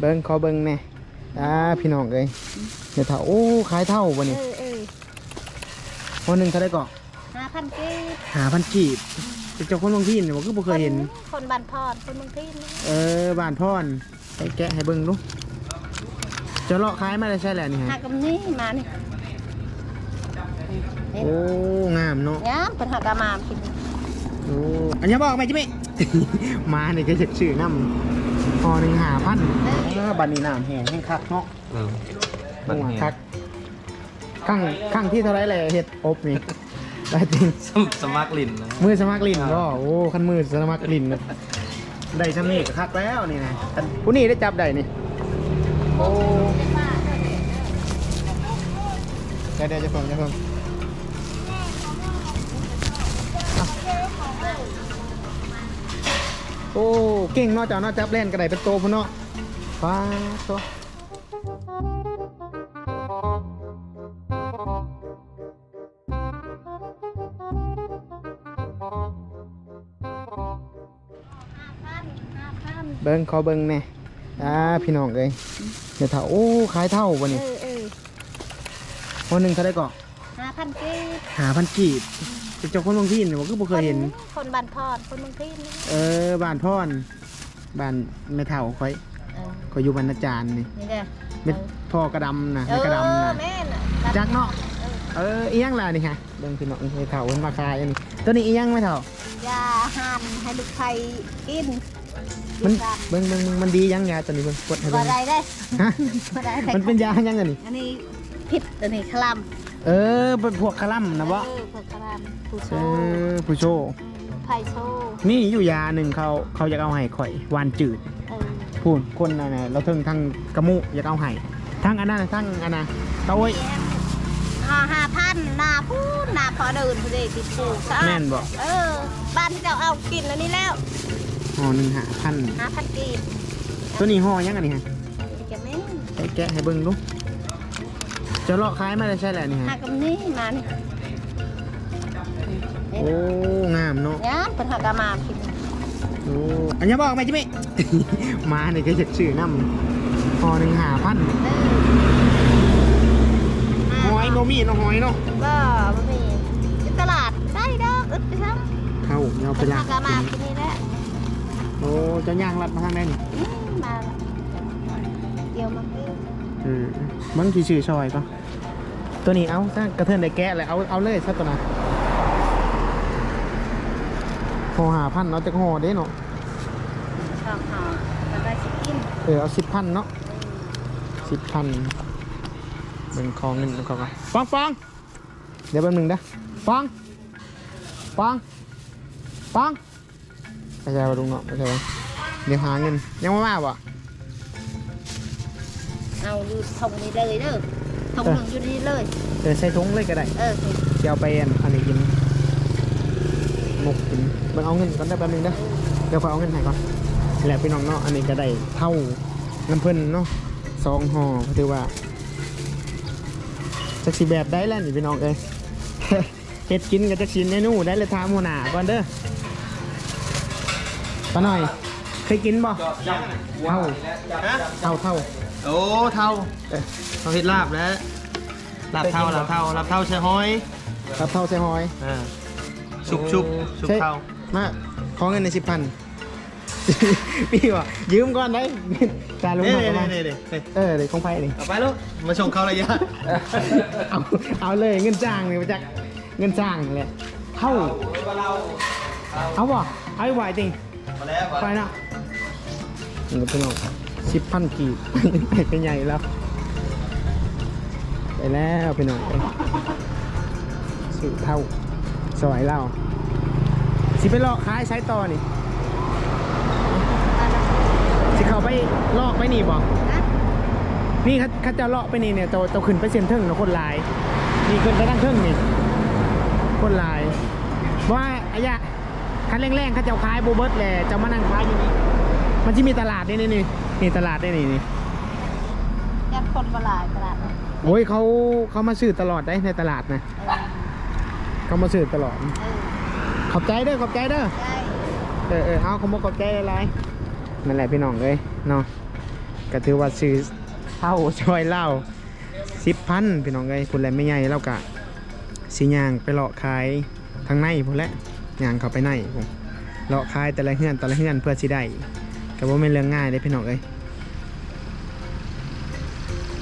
เบิ้งขอเบิ้งแหน่อ่าพี่น้องเอ้ยเดี๋ยวเท่าโอ้ขายเท่าบ่เอนี่อเออวันหนึ่งเท่าได้ก่อนห้าพันกีบหาพันกีบเป็นเจ้าคนบางที่เนี่ยผมก็บ่เคยเห็น คนบ้านพอดคนบางที่นี่เออบ้านพ่อนไปแกะให้เบิ้งดูจะเลาะขายมาได้ใช่แหละนี่ฮะหากำนี้มานี่โอ้งามเนาะย้ำเป็นหากามากินโอ้อันนี้บอกไหมจิมิ มาเนี่ยก็จะชื่อน้ำ พอหนึ่งหาพันเออบันนี้น้ำแห้งแห้งคักเนาะเออบันคักข้างข้างที่เท่าไรเลยเห็ดอบนี่ได้จริง สมสมัครลินนะ มือสมัครลินก็โอ้ขั้นมือสมัครลินนะได้ชำนี่ก็คักแล้วนี่นะอันผู้นี้ได้จับได้นี่โอ้เดี๋ยวเดี๋ยวจะฟังจะฟัง โอ้เก่งเนอกจากนอกจับเล่นกระไดเป็นโตพุ่นเนาะฟ้าโตเบิ้งขอเบิ้งแหน่อ่าพี่น้องเอ้ยเดี๋ยวเท่าโอ้ขายเท่าบ่เอนี่อเออวันหนึ่งเท่าได้ก่อน ห้าพันกีบหาพันกีบเป็นเจ้าคนบางที่เนี่ยผมก็บ่เคยเห็น คนบ้านพอดคนบางที่นี่เออบ้านพ่อนบ้านแม่เฒ่าคอยเออคอยอยู่บรรณาจารย์นี่นี่เด้อเม็ดพ่อกระดำนะเอแม่กระดำอนะ แม่น่ะจักเนาะเอออีหยังล่ะนี่ฮะเบิ่งพี่น้องแม่เฒ่าเพิ่นมาขายอันนี้ตัวนี้อีหยังแม่เฒ่า ยาหั่นให้ลูกไทยกินมันเบิ่งเบิ่งเบิ่งมันดียังยาตัวนี้เบิ่งกดให้บ่เบิ่งได้ได้ฮะบ่ได้ได้มันเป็นยายังไงนี่อันนี้ผิดอันนี้คลำ เออเป็นพวกคาร่ำนะบ่เออพวกคลำผู้โชเอว์อผู้โชว์ไผ่โชว์นี่อยู่ยาหนึ่งเขาเขาอยากเอาให้ข่อยหวานจืดเออพูนคนน่ะนะเราเทิงทั้งกระมุอยากเอาให้ทั้งอันนั้นน่ะทั้งอันน่ะเต้าโอ้ยห้าห้าพันหน้าพูดหน้าพอเดินพอดีติดปลูกซะแม่นบ่เออ บ้านที่เราเอากินแล้วนี่แล้วห่อหนึ่งหาพันห้าพันกีบตัวนี้ห่อยังอันนี้ฮะแกแม่นไปแกะให้เบิ่งดู จะเลาะขายมาได้ใช่แหละนี่หาฮะกำนี้มานี่โอ้งามเนาะย้ำเป็นหากามากินโอ้อันนี้บอกไหมจิมิ มาเนี่ยก็จะชื่อน้ำห่อหนึ่งหาพันเออหอยโนมีเนาะหอยเนาะก็บะหมี่ที่ตลาดได้ดอกอึดไปซ้เข้าเอาำไปเป็นละหากามากินนี่แหละโอ้จะย่างรัดมาทางไหนนี่อืมมาละเดี๋ยวมากินเอ อเบิ่งที่ชื่อซอยก็ตัวนี้เอาถ้ากระเทินได้แกะเลยเอาเอาเลยซะตัวน่ะห่อหาพันเนาะจะห่อเด้เนาะชอบหอมแล้วก็ชิกินเออเอาสิบพันเนาะสิบพันเป็นของเงินของเขาก็ฟังฟังเดี๋ยวแป๊บหนึงนะฟังฟังฟังไม่ใช่ว่าลุงเนาะไม่ใช่ว่าเดี๋ยวหาเงินยังไม่มาบ่ เอาอยู่ทงนี้เลยเด้อทงหนึ่งอยู่นี่เลย เออใส่ถุงเลยก็ได้เออเดี๋ยวเอาไปอันอันนี้กินหมกกินมันเอาเงินก่อนได้แป๊บหนึงนะเดี๋ยวขอเอาเงินให้ก่อนนี่แหละพี่น้องเนาะอันนี้ก็ได้เท่าน้ำเพิ่นเนาะสองห่อถือว่าจักสีแบบได้แล้วนี่พี่น้องเอ้ยเฮ็ดกินกับจักสินเมนูได้เลยทามหัวหน้าก่อนเด้อป้าหน่อย เคยกินบ่เท่าเท่าเท่า โอ้เท่าเอ้ยเขาเห็ดลาบแล้วลาบเท่าลาบเท่าลาบเท่าใช่ห้อยครับเท่าใส่หอยอ่าชุบชุบชุบใช่เท่ามาขอเงินในสิบพันพี่บอกยืมก่อนได้จ่ายลงเน่มาเน่ประมาณเน่เน่เน่เออเดี๋ยวของไพ่เลยเอาไปลูกมาชงเขาระยะเอาเอาเลยเงินจ้างเลยมาจากเงินจ้างเลยเท่าเอาบ่เอาไหวจริงมาแล้วไปนะนี่ก็เป็นอ สิบพันกีบเป็นใหญ่แล้ว ไปแล้วไปหน่อยสื่เท่าสวยเล่าสิไปลอกขายใช้ต่อนี่ สิเขาไปลอกไปนี่บอกนี่เขาเขาจะเลาะไปนี่เนี่ยเจ้าเจ้าขึ้นไปเซ็นเทิงนะคนลายนี่ขึ้นไปตั้งเทิงนี่คนลายว่าอายะคันแรงๆเขาเจ้าขายโบเบิร์ตแหละเจ้ามานั่งขายอยู่นี่ มันจะมีตลาดนี่นี่นี่นี่ตลาดได้นี่นี่ยัดคนประหลาดตลาดเออโอ้ยเขาเขามาซื้อตลอดได้ในตลาดนะเขามาซื้อตลอด เออขอบใจเด้อขอบใจเด้อใช่เออเออเอาเขามาขอบใจอะไรนั่นแหละพี่น้องเลยเนาะก็ถือว่าซื้อเท่าช่วยเล่าสิบพันพี่น้องเลยคุณแลไม่ใหญ่แล้วกะสีย่างไปเลาะขายทางในพวกแหละย่างเข้าไปในผมเลาะขายแต่ละเฮือนแต่ละเฮือนเพื่อสิได้ ก็บ่เป็นเรื่องง่ายเลยพี่น้องเอ้ย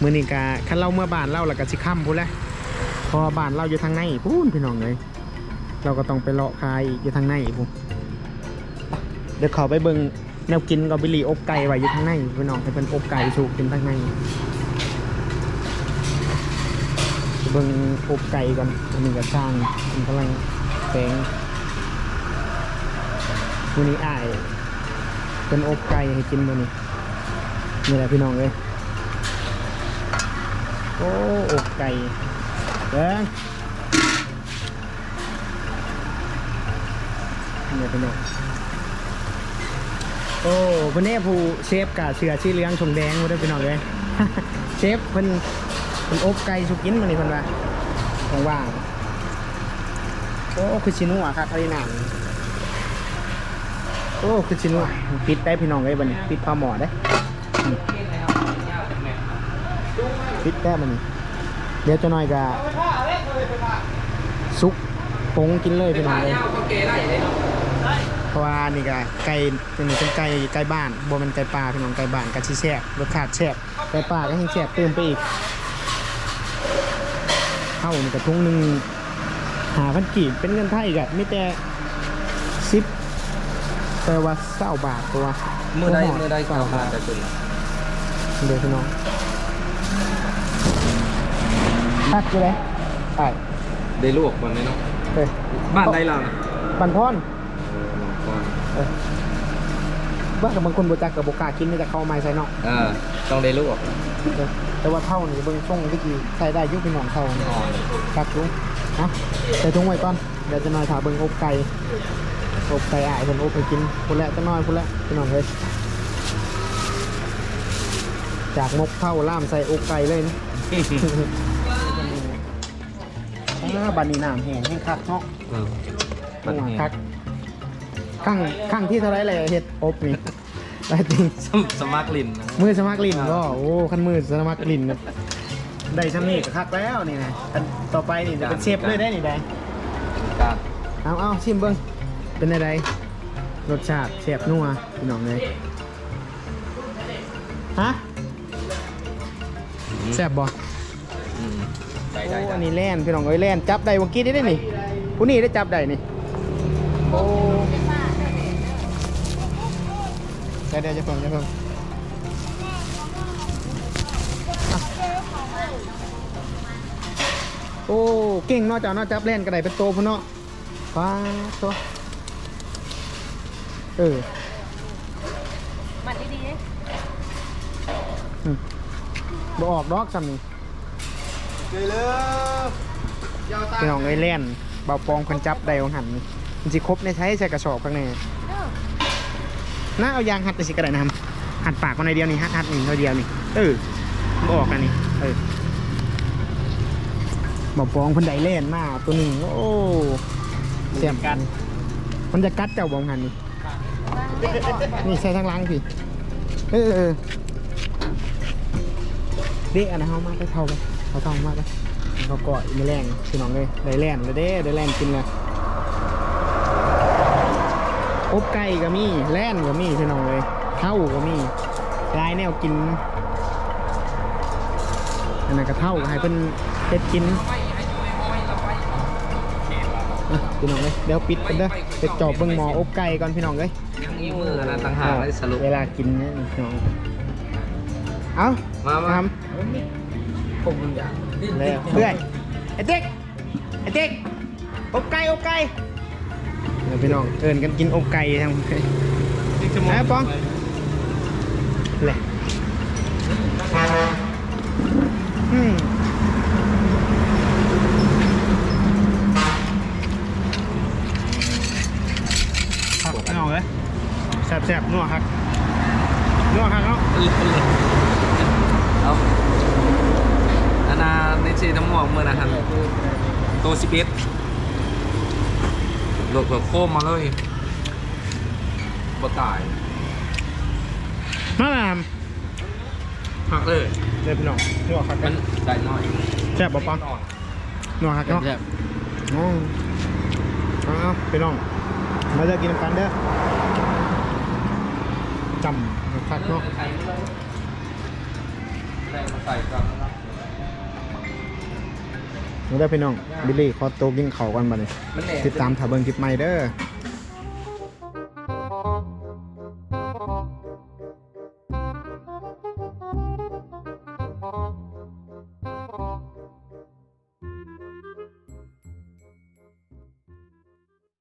มื้อนี้กะคันเราเมื่อบ้านเราแล้วก็สิค่ำพุ่นแหละพอบ้านเราอยู่ทางในพูนพี่น้องเลยเราก็ต้องไปเลาะขายอยู่ทางในพุ่นเดี๋ยวเขาไปเบิ่งแนวกินก็บิลีอบไก่ไว้อยู่ทางในพี่น้องให้เป็นอบไก่สูกินทางในเบิ่งอบไก่ก่อนอันนี้ก็ช่างมันกำลังแปลงมื้อนี้อ้าย เป็นอบไก่ให้กินมื้อนี้นี่แหละพี่น้องเอ้ยโอ้อบไก่เด้อนี่พี่น้องโอ้พิ่นเน่ผู้เชฟกะเสือชื่อเลี้ยงชงแดงมาด้วยพี่น้องเลยเชฟเพิ่นเพิ่นอบไก่สุกินมานี่เพิ่นว่าของว่างโอ้คือชินัวครับอะไรหนัง โอ้คือชินัวปิดได้พี่น้องเลยบัดนี้ปิดผ้าหมอได้อืมปิดได้บัดนี้ เดี๋ยวจะหน่อยกะซุกปงกินเลยพี่น้องเลยเพราะว่านี่ก็ไก่ตัวนี้เป็นไก่ไก่บ้านบ่เป็นไก่ป่าพี่น้องไก่บ้านก็สิแซ่บรสชาติแซ่บไก่ป่าก็ยิ่งแซ่บเติมไปอีกเข้านี่ก็ทุ่งหนึงหาพันกีบเป็นเงินไทยก็มีแต่สิบ แปลว่าเศร้าบาทตัวมือใดมือใดเก่ามาแต่คุณเดี๋ยวพี่น้องพักอยู่เลยไปได้ลวกก่อนเลยเนาะเฮ้ยบ้านใดเราน่ะบันพรก่อนเออว่ากับบางคนบ่จักกับบกล้ากินนี่แต่เข้าเอาไม้ใส่เนาะเออต้องได้ลวกเออแต่ว่าเท่านี่เบิ่งช่องวิธีใส่ได้อยุบเป็นหนองเท่านี่อ่อนครับลุงนะใส่ถุงไว้ก่อนเดี๋ยวจะน้อยถาเบิ่งอบไก่ อบไก่อ่ายคนอบไปกินคนละจะน้อยคนละพี่น้องเลยจากมกเท่าล่ามใส่อบไก่เลยนะอ่าบันนีน้ำแห้งแห้งคักเนาะเออมันน้งคักข้างข้างที่เท่าไรเลยเห็ดอบนี่ได้จริงสมัครลินมือสมัครลินก็โอ้คันมือสมัครลินได้ชำนี่ก็คักแล้วนี่นะต่อไปนี่จะเป็นเชฟเลยได้นี่ได้เอาเอาชิมเบิ้ง เป็นอะไรรสชาติแซ่บนัวพี่น้องเลยฮะแซ่บบ่อืมได้โอ้ได้ได้อันนี้แล่นพี่น้องเอ้ยแล่นจับได้เมื่อกี้ได้ได้นี่ผู้นี้ได้จับได้นี่โอ้เดี๋ยวเดี๋ยวจะเพิ่งจะเพิ่งอะโอ้เก่งเนาะเจ้าเนาะจับแล่นกระไดเป็นโตพุ่นเนาะฟ้าตัว เออมันดีๆเลยบ่ออกดอกซ้ำนี่พี่น้องไอ้แล่นเบาปองคนจับได้ของหันนี่มันสิครบในใช้ใส่กระสอบข้างในน่าเอายางหัดไปสิกระไดนะครับหัดปากคนในเดียวนี่หัดหัดนี่เท่าเดียวนี่เออบ่ออกกันนี่เออเบาปองคนใดเล่นมาตัวหนึ่งโอ้เสียมกัน มันจะกัดเจ้าบองหันนี่ นี่ใส่ทั้งล้างพี่เออเออเด็กอันนะเฮามาไปเท่าไปเขาเท่ามาไปเขาเกาะอีไม่แรงพี่น้องเลยได้แล่นเลยเด้ได้แล่นกินเลยอบไก่ก็มีแล่นก็มีพี่น้องเลยเท่าก็มีลายแนวกินอันนั้นก็เท่าให้เป็นเฮ็ดกินอะพี่น้องเลยเดี๋ยวปิดกันเด้อไปจอบเบิ่งหมออบไก่ก่อนพี่น้องเลย ยังอีมือนะต่างหากได้สรุป เวลากินเนี่ยน้องเอามามาทำผมอยากเลยเพื่อนไอ้เด็กไอ้เด็กอบไก่อบไก่เดี๋ยวพี่น้องเอินกันกินอบไก่ทางไอ้ปองเลยอืมครับพี่น้องเลย แซ่บๆนัวครับนัวครับเนาะเอาอันนาในชีทั้งหมวกมือนะฮันตัวสิบเอ็ดหลดหลดโค้มมาเลยบ่ตายมาแล้หักเลยเด็ดพี่น้องนัวคักมักันนได้น้อยแซ่บบ่ปังนัวคักเนาะแซ่บอ๋อเอาเอาพี่น้องมาเด้อกินน้ำกันเด้อ จำคักเนาะใส่มาใส่ก่อนมาเด้อพี่น้อง บิลลี่ขอโตวกินข้าวกันบัดนี้มันแหลติดตามถ้าเบิ่งคลิปใหม่เด้อ